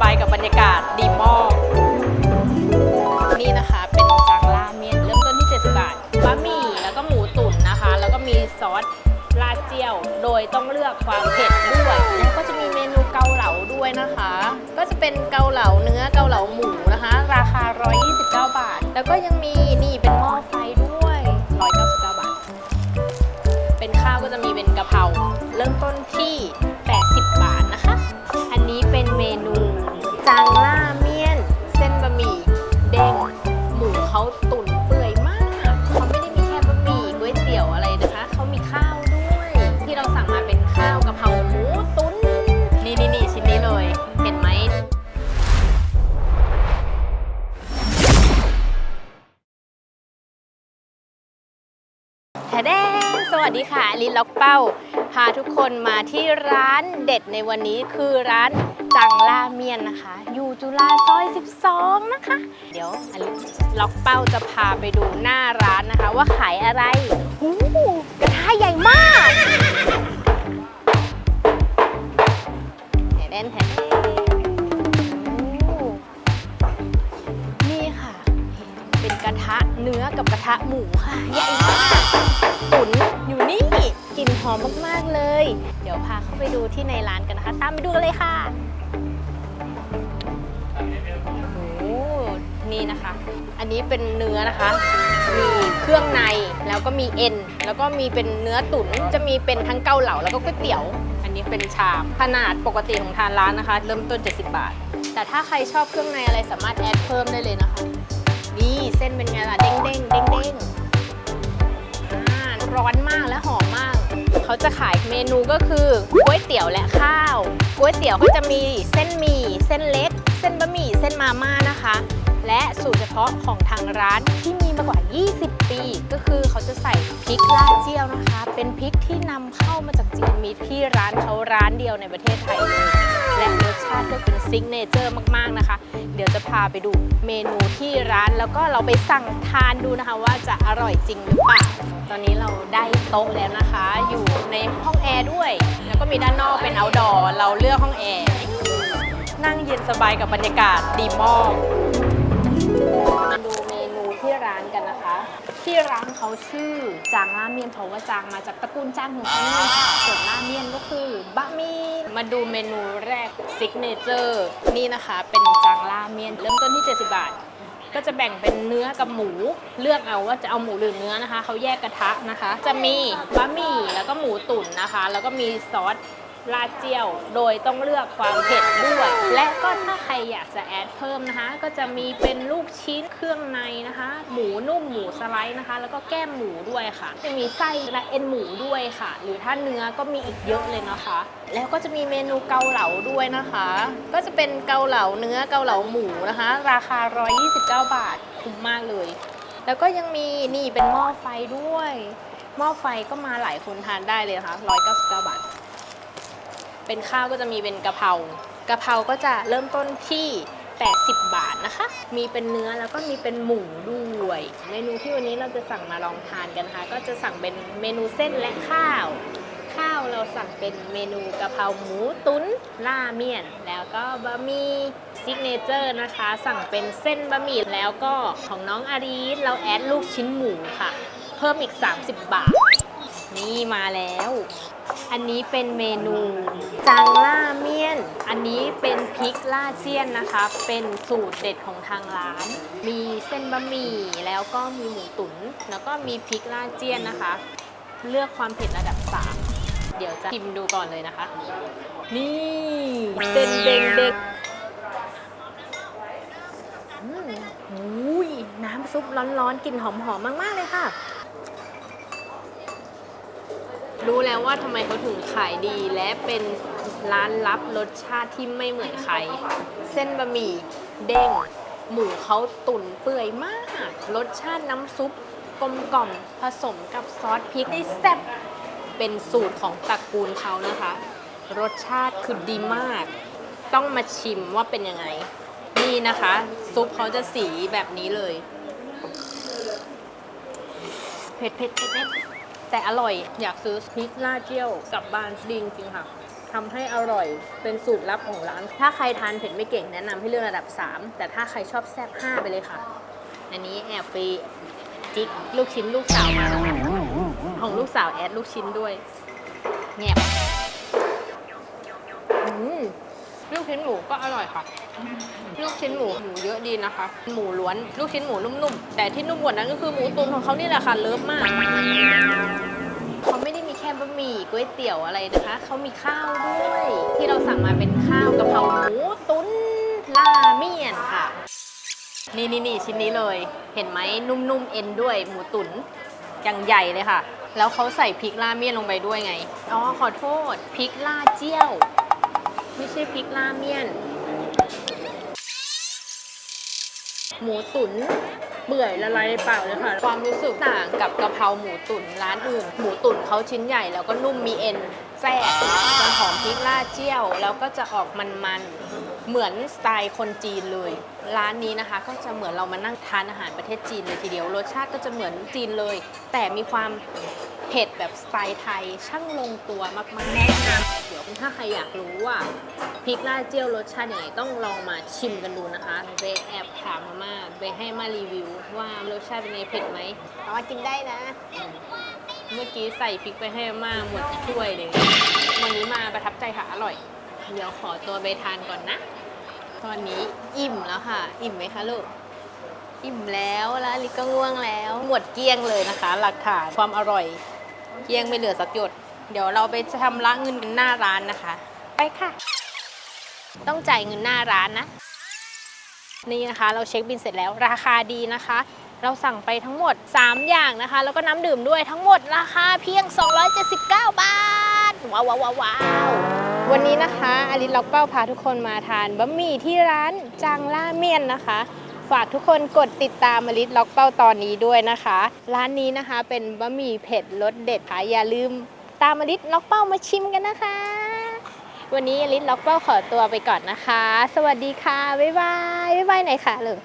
บายกับบรรยากาศดีมากนี่นะคะเป็นจางราเมียนเริ่มต้นที่ 70 บาทบะหมี่แล้วก็หมูตุ๋นนะคะ แล้วก็มีซอสราดเจียว โดยต้องเลือกความเผ็ดด้วย แล้วก็จะมีเมนูเกาเหลาด้วยนะคะ ก็จะเป็นเกาเหลาเนื้อเกาเหลาหมูนะคะ ราคา 129 บาท แล้วก็ยังมีนี่เป็นหม้อไฟ แทเดสวัสดีค่ะลินล็อกเป้า พาทุกคนมาที่ร้านเด็ดในวันนี้คือร้านจังล่าเมียนนะคะ อยู่จุฬาซอย 12 นะคะ เดี๋ยวอลินล็อกเป้าจะพาไปดูหน้าร้านนะคะ ว่าขายอะไรหูกระทะใหญ่มาก เนื้อกับกระทะหมูค่ะใหญ่มากตุ๋นอยู่นี่กลิ่นหอมมากๆเลย เดี๋ยวพาเข้าไปดูที่ในร้านกันนะคะ ตามไปดูกันเลยค่ะโอ้นี่นะคะ อันนี้เป็นเนื้อนะคะ มีเครื่องในแล้วก็มีเอ็น แล้วก็มีเป็นเนื้อตุ๋นจะมีเป็นทั้งเกาเหลาแล้วก็ก๋วยเตี๋ยว อันนี้เป็นชามขนาดปกติของทานร้านนะคะ เริ่มต้น 70 บาท แต่ถ้าใครชอบเครื่องในอะไรสามารถแอดเพิ่มได้เลยนะคะ นี่เส้นเป็นไงล่ะ เด้งเด้งเด้งเด้งอ่าร้อนมากและหอมมาก เขาจะขายเมนูก็คือก๋วยเตี๋ยวและข้าวก๋วยเตี๋ยวก็จะมีเส้นหมี่ เส้นเล็ก เส้นบะหมี่ เส้นมาม่านะคะ และสูตรเฉพาะของทางร้านที่มีมากว่า 20 ปี ก็คือเขาจะใส่พริกลาเจียวนะคะ เป็นพริกที่นำเข้ามาจากจีนมีที่ร้านเขาร้านเดียวในประเทศไทยเลยและรสชาติก็เป็นซิกเนเจอร์มากๆนะคะ เดี๋ยวจะพาไปดูเมนูที่ร้านแล้วก็เราไปสั่งทานดูนะคะว่าจะอร่อยจริงหรือเปล่าตอนนี้เราได้โต๊ะแล้วนะคะ อยู่ในห้องแอร์ด้วย แล้วก็มีด้านนอกเป็น outdoor เราเลือกห้องแอร์นั่งเย็นสบายกับบรรยากาศดีมาก ดูเมนูที่ร้านกันนะคะ ที่ร้านเขาชื่อจางราเมียนเพราะว่าจางมาจากตระกูลจางของเขาเลยค่ะส่วนราเมียนก็คือบะหมี่มาดูเมนูแรกซิกเนเจอร์นี่นะคะเป็นจางราเมียนเริ่มต้นที่ 70 บาท ก็จะแบ่งเป็นเนื้อกับหมู เลือกเอาว่าจะเอาหมูหรือเนื้อนะคะเขาแยกกระทะนะคะ จะมีบะหมี่แล้วก็หมูตุ๋นนะคะ แล้วก็มีซอส ราดเจียว โดยต้องเลือกความเผ็ดด้วย และก็ถ้าใครอยากจะแอดเพิ่มนะคะ ก็จะมีเป็นลูกชิ้นเครื่องในนะคะ หมูนุ่มหมูสไลด์นะคะ แล้วก็แก้มหมูด้วยค่ะ จะมีไส้และเอ็นหมูด้วยค่ะ หรือถ้าเนื้อก็มีอีกเยอะเลยนะคะ แล้วก็จะมีเมนูเกาเหลาด้วยนะคะ ก็จะเป็นเกาเหลาเนื้อเกาเหลาหมูนะคะ ราคา 129 บาทคุ้มมากเลย แล้วก็ยังมีนี่เป็นหม้อไฟด้วยหม้อไฟก็มาหลายคนทานได้เลยนะคะ199 บาท เป็นข้าวก็จะมีเป็นกะเพรากะเพราก็จะเริ่มต้นที่ 80 บาทนะคะ มีเป็นเนื้อแล้วก็มีเป็นหมูด้วย เมนูที่วันนี้เราจะสั่งมาลองทานกันนะคะ ก็จะสั่งเป็นเมนูเส้นและข้าว ข้าวเราสั่งเป็นเมนูกะเพราหมูตุ๋นล่าเมี่ยน แล้วก็บะหมี่ซิกเนเจอร์นะคะ สั่งเป็นเส้นบะหมี่แล้วก็ของน้องอารีสเราแอดลูกชิ้นหมูค่ะ เพิ่มอีก 30 บาท นี่มาแล้ว อันนี้เป็นเมนูจางล่าเมียน อันนี้เป็นพริกล่าเจียนนะคะ เป็นสูตรเด็ดของทางร้าน มีเส้นบะหมี่แล้วก็มีหมูตุ๋นแล้วก็มีพริกล่าเจียนนะคะ เลือกความเผ็ดระดับ 3 เดี๋ยวจะชิมดูก่อนเลยนะคะ นี่เส้นเด้งเด็กอืมอุ้ยน้ำซุปร้อนๆกลิ่นหอมๆมากๆเลยค่ะ รู้แล้วว่าทำไมเขาถึงขายดี และเป็นร้านลับรสชาติที่ไม่เหมือนใคร เส้นบะหมี่เด้ง หมูเขาตุ๋นเปื่อยมาก รสชาติน้ำซุปกลมกล่อมผสมกับซอสพริกได้แซ่บเป็นสูตรของตระกูลเขานะคะ รสชาติคือดีมาก ต้องมาชิมว่าเป็นยังไง นี่นะคะ ซุปเขาจะสีแบบนี้เลย เผ็ดเผ็ดเผ็ดเผ็ด แต่อร่อยอยากซื้อพริกลาดเจียวกลับบ้านดีจริงค่ะทำให้อร่อยเป็นสูตรลับของร้าน ถ้าใครทานเผ็ดไม่เก่งแนะนำให้เลือกระดับ 3 แต่ถ้าใครชอบแซ่บ5 ไปเลยค่ะ อันนี้แอบไปจิกลูกชิ้นลูกสาวมานะคะของลูกสาวแอดลูกชิ้นด้วยแงบ ลูกชิ้นหมูก็อร่อยค่ะ ลูกชิ้นหมูหมูเยอะดีนะคะ หมูล้วน ลูกชิ้นหมูนุ่มๆ แต่ที่นุ่มกว่านั้นก็คือหมูตุ๋นของเขานี่แหละค่ะ เลิฟมาก เขาไม่ได้มีแค่บะหมี่ก๋วยเตี๋ยวอะไรนะคะ เขามีข้าวด้วย ที่เราสั่งมาเป็นข้าวกะเพราหมูตุ๋นลาเมียนค่ะ นี่นี่นี่ชิ้นนี้เลย เห็นไหมนุ่มๆเอ็นด้วยหมูตุ๋นอย่างใหญ่เลยค่ะ แล้วเขาใส่พริกลาเมียนลงไปด้วยไง อ๋อขอโทษพริกลาเจี้ยว ไม่ใช่พริกลาเมียน หมูตุ๋นเปื่อยละลายในปากเลยค่ะ ความรู้สึกต่างกับกะเพราหมูตุ๋นร้านอื่น หมูตุ๋นเขาชิ้นใหญ่แล้วก็นุ่มมีเอ็นแทรกมันหอมพริกลาดเจี้ยว แล้วก็จะออกมันๆ เหมือนสไตล์คนจีนเลย ร้านนี้นะคะ ก็จะเหมือนเรามานั่งทานอาหารประเทศจีนเลยทีเดียว รสชาติก็จะเหมือนจีนเลย แต่มีความ เผ็ดแบบสไตล์ไทยช่างลงตัวมากๆแนะนำเดี๋ยวถ้าใครอยากรู้ว่าพริกลาดเจี้ยวรสชาติยังไงต้องลองมาชิมกันดูนะคะเบแอบถามมาม่าเบให้มารีวิว ว่ารสชาติเป็นไงเผ็ดไหมเอามากินได้นะ เมื่อกี้ใส่พริกไปให้อาม่าหมดถ้วยเลยวันนี้มาประทับใจค่ะอร่อย เดี๋ยวขอตัวไปทานก่อนนะ ตอนนี้อิ่มแล้วค่ะ อิ่มไหมคะลูกอิ่มแล้วแล้วลิก็ง่วงแล้ว หมดเกลี้ยงเลยนะคะ หลักฐานความอร่อย เกลี้ยงไม่เหลือสักหยด เดี๋ยวเราไปชำระเงินหน้าร้านนะคะ ไปค่ะ ต้องจ่ายเงินหน้าร้านนะ นี่นะคะ เราเช็คบินเสร็จแล้วราคาดีนะคะ เราสั่งไปทั้งหมด 3 อย่างนะคะ แล้วก็น้ำดื่มด้วยทั้งหมดราคาเพียง 279 บาท ว้าวว้าวว้าวว้าววันนี้นะคะอลินล็อกเป้าพาทุกคนมาทานบะหมี่ที่ร้านจังล่าเมียนนะคะ ฝากทุกคนกดติดตามมลิสล็อกเป้าตอนนี้ด้วยนะคะ ร้านนี้นะคะเป็นบะหมี่เผ็ดรสเด็ดค่ะอย่าลืมตามมลิสล็อกเป้ามาชิมกันนะคะ วันนี้อลิสล็อกเป้าขอตัวไปก่อนนะคะ สวัสดีค่ะ บ๊ายบาย บ๊ายบายไหนคะเลย